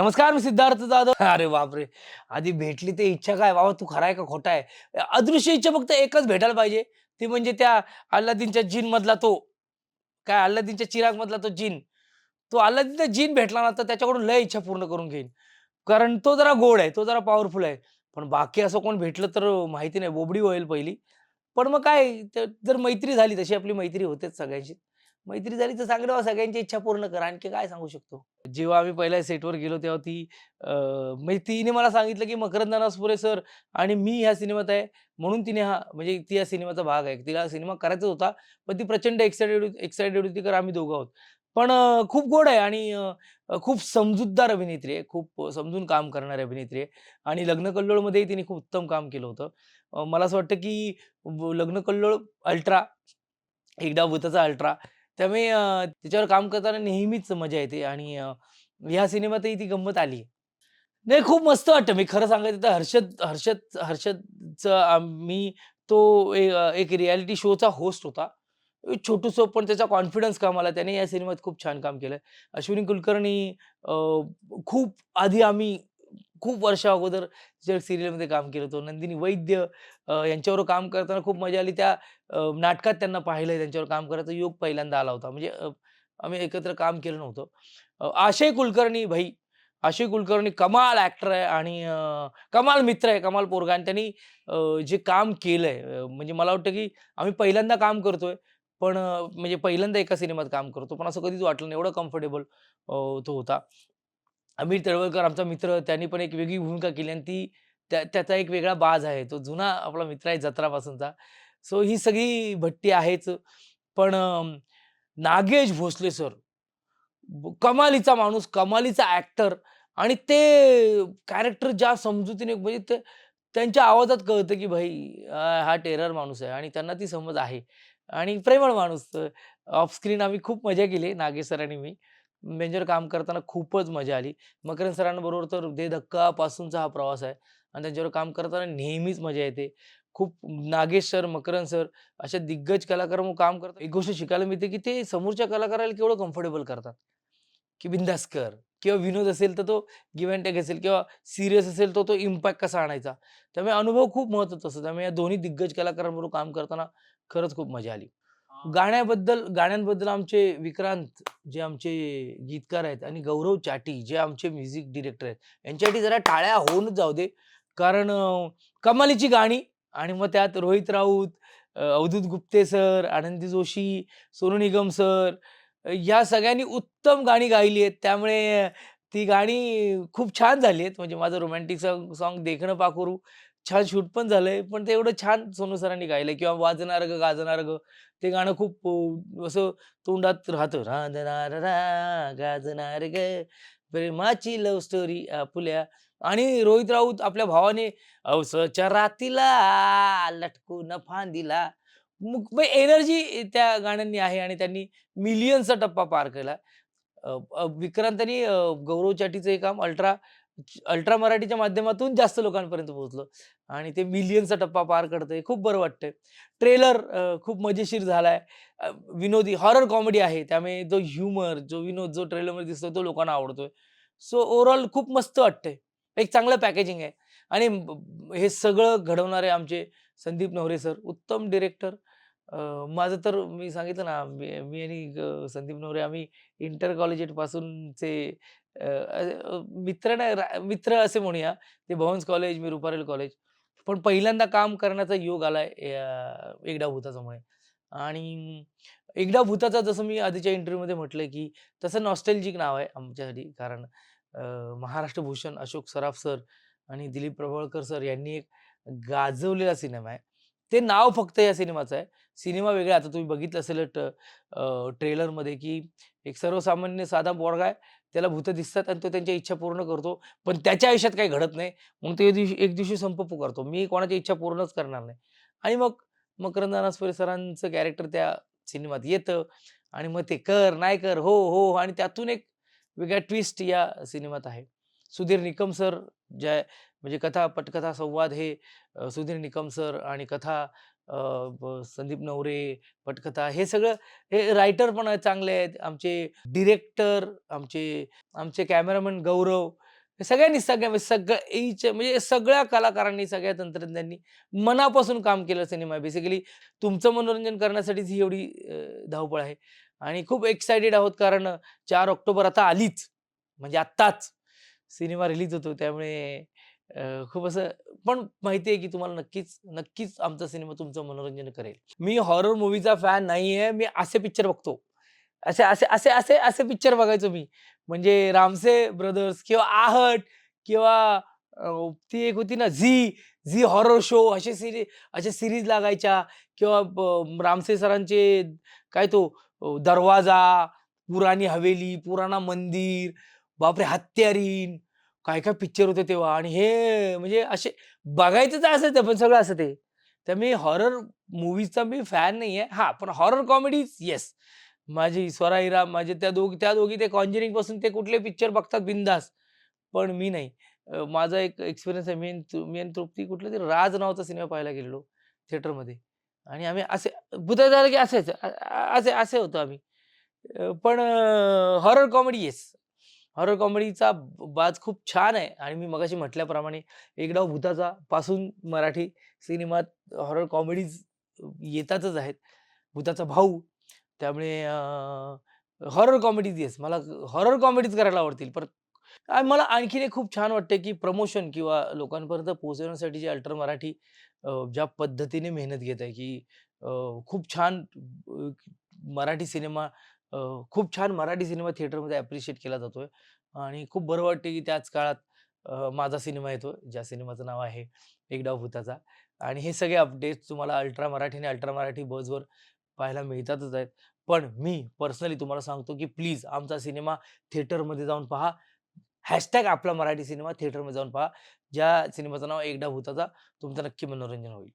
नमस्कार मी सिद्धार्थ जाधव. अरे बापरे! आधी भेटली ते इच्छा काय? बाबा तू खरा आहे का खोटा आहे? अदृश्य इच्छा फक्त एकच भेटायला पाहिजे. ती म्हणजे त्या अल्लादीनच्या जीन मधला तो. काय? अल्लादीनच्या चिराग मधला तो जीन. तो अल्लादीनचा जीन भेटला ना तर त्याच्याकडून लय इच्छा पूर्ण करून घेईन. कारण तो जरा गोड आहे तो जरा पॉवरफुल आहे. पण बाकी असं कोण भेटलं तर माहिती नाही बोबडी होईल पहिली. पण मग काय जर मैत्री झाली तशी आपली मैत्री होतेच सगळ्यांशी. मैत्री झाली तर चांगलं बा, सगळ्यांची इच्छा पूर्ण करा. आणखी काय सांगू शकतो? जेव्हा आम्ही पहिल्या सेटवर गेलो तेव्हा ती म्हणजे तिने मला सांगितलं की मकरंद नासपुरे सर आणि मी ह्या सिनेमात आहे. म्हणून तिने हा म्हणजे ती या सिनेमाचा भाग आहे. तिला सिनेमा करायचा होता पण ती प्रचंड एक्सायटेड एक्सायटेड होती कारण आम्ही दोघं आहोत. पण खूप गोड आहे आणि खूप समजूतदार अभिनेत्री आहे. खूप समजून काम करणारी अभिनेत्री आहे. आणि लग्न कल्लोळमध्येही तिने खूप उत्तम काम केलं होतं. मला असं वाटतं की लग्न कल्लोळ अल्ट्रा एकदा भूताचा अल्ट्रा त्यामुळे अं, त्याच्यावर काम करताना नेहमीच मजा येते आणि ह्या सिनेमातही ती गंमत आली. नाही खूप मस्त वाटतं. मी खरं सांगायचं तर हर्षद हर्षद हर्षदचं आम्ही तो ए- एक रियालिटी शोचा होस्ट होता. छोटूसं पण त्याचा कॉन्फिडन्स कामाला त्याने या सिनेमात खूप छान काम केलं. अश्विनी कुलकर्णी खूप आधी आम्ही खूप वर्ष अगोदर सिरियलमध्ये काम केलं होतं. नंदिनी वैद्य यांच्यावर काम करताना खूप मजा आली. त्या नाटकात त्यांना पाहिलंय त्यांच्यावर काम करायचा योग पहिल्यांदा आला होता. म्हणजे आम्ही एकत्र काम केलं नव्हतं. आशय कुलकर्णी भाई आशय कुलकर्णी कमाल ऍक्टर आहे आणि कमाल मित्र आहे कमाल पोरगा आणि त्यांनी जे काम केलंय म्हणजे मला वाटतं की आम्ही पहिल्यांदा काम करतोय पण म्हणजे पहिल्यांदा एका सिनेमात काम करतो. पण असं कधीच वाटलं नाही. एवढं कम्फर्टेबल तो होता. अमित तळवलकर आमचा मित्र त्यांनी पण एक वेगळी भूमिका केली आणि ती त्या त्याचा एक वेगळा बाज आहे. तो जुना आपला मित्र आहे जत्रापासूनचा. सो ही सगळी भट्टी आहेच. पण नागेश भोसले सर कमालीचा माणूस कमालीचा ॲक्टर आणि ते कॅरेक्टर ज्या समजुतीने म्हणजे ते त्यांच्या आवाजात कळतं की भाई हा टेरर माणूस आहे आणि त्यांना ती समज आहे. आणि प्रेमळ माणूस. ऑफस्क्रीन आम्ही खूप मजा केली नागेश सर आणि मी. त्यांच्यावर काम करताना खूपच मजा आली. मकरंद सरांबरोबर तर दे धक्कापासूनचा हा प्रवास आहे. आणि त्यांच्यावर काम करताना नेहमीच मजा येते. खूप नागेश सर मकरंद सर अशा दिग्गज कलाकारांवर काम करतात एक गोष्ट शिकायला मिळते की ते समोरच्या कलाकाराला केवढं कम्फर्टेबल करतात. की बिंदास कर. किंवा विनोद असेल तर तो गिव्ह अँड टेक असेल किंवा सिरियस असेल तर तो इम्पॅक्ट कसा आणायचा? त्यामुळे अनुभव खूप महत्त्वाचा असतो. त्यामुळे या दोन्ही दिग्गज कलाकारांबरोबर काम करताना खरंच खूप मजा आली. गाण्याबद्दल गाण्यांबद्दल आमचे विक्रांत जे आमचे गीतकार आहेत आणि गौरव चाटी जे आमचे म्युझिक डिरेक्टर आहेत यांच्यासाठी जरा टाळ्या होऊनच जाऊ दे. कारण कमालीची गाणी आणि मग त्यात रोहित राऊत अवधूत गुप्ते सर आनंदी जोशी सोनू निगम सर या सगळ्यांनी उत्तम गाणी गायली आहेत. त्यामुळे ती गाणी खूप छान झाली आहेत. म्हणजे माझं रोमॅन्टिक सॉन्ग सॉन्ग देखणं पाखरू. छान शूट पण झालंय पण ते एवढं छान सोनू सरांनी गायलंय किंवा वाजणार ग गाजणार ग ते गाणं खूप असं तोंडात राहतं. रांधणार रा गाजणार ग प्रेमाची लव्ह स्टोरी आपुल्या. आणि रोहित राऊत आपल्या भावाने अवसच्या रातीला लटकून फांदीला. एनर्जी त्या गाण्यांनी आहे आणि त्यांनी मिलियनचा टप्पा पार केला. विक्रांतांनी गौरव चाटीचं हे काम अल्ट्रा अल्ट्रा मराठीच्या माध्यमातून जास्त लोकांपर्यंत पोहोचलं. आणि ते मिलियनचा टप्पा पार करतंय. खूप बरं वाटतंय. ट्रेलर खूप मजेशीर झालाय. विनोदी हॉरर कॉमेडी आहे. त्यामुळे जो ह्युमर जो विनोद जो ट्रेलरमध्ये दिसतोय तो लोकांना आवडतोय. सो ओव्हरऑल खूप मस्त वाटतंय. एक चांगलं पॅकेजिंग आहे. आणि हे सगळं घडवणारे आमचे संदीप नवरे सर उत्तम डिरेक्टर माझं तर मी सांगितलं ना मी आणि संदीप नवरे आम्ही इंटर कॉलेज पासूनचे मित्र नाही रा- मित्र असे म्हणूया ते भवन्स कॉलेज मी रुपारेल कॉलेज पण पहिल्यांदा काम करण्याचा योग आलाय एकदा भूताच्यामुळे आणि एकदा भूताचा जसं मी आधीच्या इंटरव्ह्यूमध्ये म्हटलंय की तसं नॉस्टेलजिक नाव आहे आमच्यासाठी. कारण महाराष्ट्र भूषण अशोक सराफ सर आणि दिलीप प्रभावळकर सर यांनी एक गाजवलेला सिनेमा आहे. ते नाव फक्त या सिनेमाचं आहे. सिनेमा वेगळा आता तुम्ही बघितलं असेल ट्रेलरमध्ये की एक सर्वसामान्य साधा पोरगा आहे त्याला भूत दिसतात आणि तो त्यांच्या इच्छा पूर्ण करतो. पण त्याच्या आयुष्यात काही घडत नाही. मग ते दिवशी एक दिवशी संप पुकारतो मी कोणाची इच्छा पूर्णच करणार नाही. आणि मग मकरंद अनासपुरे सरांचं कॅरेक्टर त्या सिनेमात येतं. आणि मग ते कर नाही कर हो हो, हो आणि त्यातून एक वेगळा ट्विस्ट या सिनेमात आहे. सुधीर निकम सर ज्या म्हणजे कथा पटकथा संवाद हे सुधीर निकम सर आणि कथा संदीप नवरे पटकथा हे सगळं हे रायटर पण चांगले आहेत. आमचे डिरेक्टर आमचे आमचे कॅमेरामॅन गौरव सगळ्यांनी सगळ्या म्हणजे सगळं म्हणजे सगळ्या कलाकारांनी सगळ्या तंत्रज्ञांनी मनापासून काम केलं सिनेमा. बेसिकली तुमचं मनोरंजन करण्यासाठीच ही एवढी धावपळ आहे. आणि खूप एक्सायटेड आहोत कारण चार ऑक्टोबर आता आलीच. म्हणजे आत्ताच सिनेमा रिलीज होतो. त्यामुळे खूप असं पण माहिती आहे की तुम्हाला नक्कीच नक्कीच आमचा सिनेमा तुमचं मनोरंजन करेल. मी हॉरर मूवीचा फॅन नाही आहे मी असे पिक्चर बघतो. असे असे असे असे असे पिक्चर बघायचो मी. म्हणजे रामसे ब्रदर्स किंवा आहट किंवा ती एक होती ना झी झी हॉरर शो असे सिरी असे सिरीज लागायच्या. किंवा रामसे सरांचे काय तो दरवाजा पुराणी हवेली पुराणा मंदिर बापरे हत्यारीन काय काय पिक्चर होते तेव्हा आणि हे म्हणजे असे बघायचं तर ते पण सगळं असं ते. तर मी हॉरर मूवीजचा मी फॅन नाही आहे हा पण हॉरर कॉमेडीज येस माझी स्वरा हिरा माझे त्या दोघी त्या दोघी ते कॉन्जरिंगपासून ते कुठले पिक्चर बघतात बिंदास. पण मी नाही. अं, माझा एक एक्सपिरियन्स आहे मी आणि तृ- मी आणि तृप्ती कुठलं तरी राज नावाचा सिनेमा पाहायला गेलेलो थिएटरमध्ये आणि आम्ही असे बुधा झालं की असेच अ- अ- असे असे होतो आम्ही. अं, पण हॉरर कॉमेडी येस हॉरर कॉमेडीचा बाज खूप छान आहे. आणि मी मगाशी म्हटल्याप्रमाणे एक डाव भूताचा पासून मराठी सिनेमात हॉरर कॉमेडीज येतातच आहेत. भूताचा भाऊ त्यामुळे हॉरर कॉमेडीज येस मला हॉरर कॉमेडीज करायला आवडतील. पर मला आणखीन एक खूप छान वाटते की प्रमोशन किंवा लोकांपर्यंत पोहोचवण्यासाठी जे अल्टर मराठी ज्या पद्धतीने मेहनत घेत आहे की खूप छान मराठी सिनेमा खूप छान मराठी सिनेमा थिएटरमध्ये ॲप्रिशिएट केला जातोय. आणि खूप बरं वाटते की त्याच काळात माझा सिनेमा येतो ज्या सिनेमाचं नाव आहे एक डाव भूताचा. आणि हे सगळे अपडेट्स तुम्हाला अल्ट्रा मराठी आणि अल्ट्रा मराठी बजवर पाहायला मिळतातच आहेत. पण मी पर्सनली तुम्हाला सांगतो की प्लीज आमचा सिनेमा थिएटरमध्ये जाऊन पहा. हॅशटॅग आपला मराठी सिनेमा थिएटरमध्ये जाऊन पहा. ज्या सिनेमाचं नाव एकदा भूताचा तुमचं नक्की मनोरंजन होईल.